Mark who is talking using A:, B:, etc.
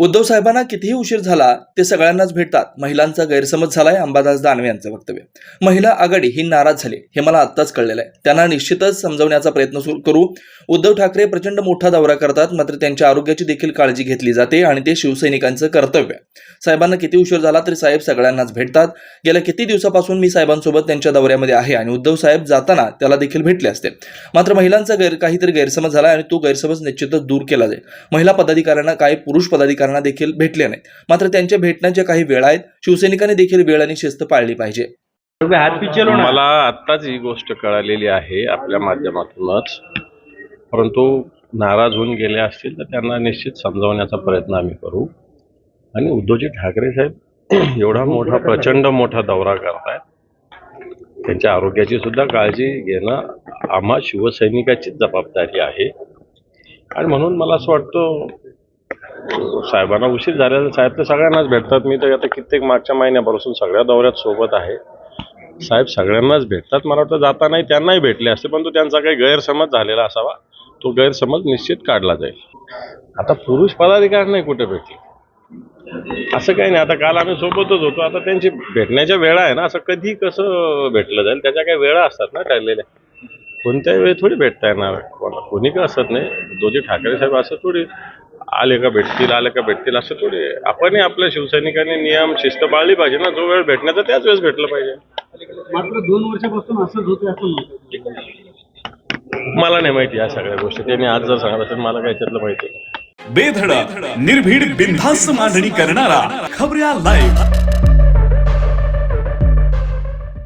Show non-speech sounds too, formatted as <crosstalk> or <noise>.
A: उद्धव साहेबांना कितीही उशीर झाला ते सगळ्यांनाच भेटतात. महिलांचा गैरसमज झालाय अंबादास दानवे यांचं वक्तव्य. महिला आघाडी ही नाराज झाली हे मला आत्ताच कळलेलं आहे. त्यांना निश्चितच समजवण्याचा प्रयत्न सुरू करू. उद्धव ठाकरे प्रचंड मोठा दौरा करतात मात्र त्यांच्या आरोग्याची देखील काळजी घेतली जाते आणि ते शिवसैनिकांचं कर्तव्य साहेबांना किती उशीर झाला तरी साहेब सगळ्यांनाच भेटतात. गेल्या किती दिवसापासून मी साहेबांसोबत त्यांच्या दौऱ्यामध्ये आहे आणि उद्धव साहेब जाताना त्याला देखील भेटले असते. मात्र महिलांचा गैर काहीतरी गैरसमज झाला आणि तो गैरसमज निश्चितच दूर केला जाईल. महिला पदाधिकाऱ्यांना काही पुरुष पदाधिकाऱ्यांना देखील भेटले नाहीत. मात्र त्यांच्या भेटण्याच्या काही वेळा आहेत. शिवसैनिकांनी देखील वेळ आणि शिस्त पाळली पाहिजे.
B: मला आत्ताच ही गोष्ट कळालेली आहे आपल्या माध्यमातूनच. परंतु नाराज होऊन गेले असतील तर त्यांना निश्चित समजावण्याचा प्रयत्न आम्ही करू. आणि उद्धवजी ठाकरे साहेब <clears throat> एवढा मोठा प्रचंड मोठा दौरा करतायत. त्यांच्या आरोग्याची सुद्धा काळजी घेणं आम्हा शिवसैनिकाचीच जबाबदारी आहे. आणि म्हणून मला असं वाटतं साहेबांना उशीर झालेला साहेब तर सगळ्यांनाच भेटतात. मी तर आता कित्येक मागच्या महिन्यापासून सगळ्या दौऱ्यात सोबत आहे. साहेब सगळ्यांनाच भेटतात. मला वाटतं जाता नाही त्यांनाही भेटले असते पण तो त्यांचा काही गैरसमज झालेला असावा. तो गैरसमज निश्चित काढला जाईल. आता पुरुष पदाधिकारी नाही कुठे भेटले. असं काही नाही. आता काल आम्ही सोबतच होतो. आता त्यांची भेटण्याच्या वेळा आहे ना असं कधी कसं भेटलं जाईल? त्याच्या काही वेळा असतात ना ठरलेल्या. कोणत्याही वेळी थोडी भेटता येणार कोणा कोणी का असत नाही. दोजी ठाकरे साहेब असं थोडी आले का भेटतील आले का भेटतील असं थोडी. आपणही आपल्या शिवसैनिकांनी नियम शिस्त पाळली पाहिजे ना. जो वेळ भेटण्याचा त्याच वेळेस भेटलं पाहिजे.
C: मात्र दोन वर्षापासून असंच होतं असं
B: मला नाही माहिती या सगळ्या गोष्टी. त्यांनी आज जर सांगत असेल मला काही त्यातलं माहिती नाही.
D: बेधडक निर्भीड बिनधास्त मांडणी करणारा खबऱ्या लाईव्ह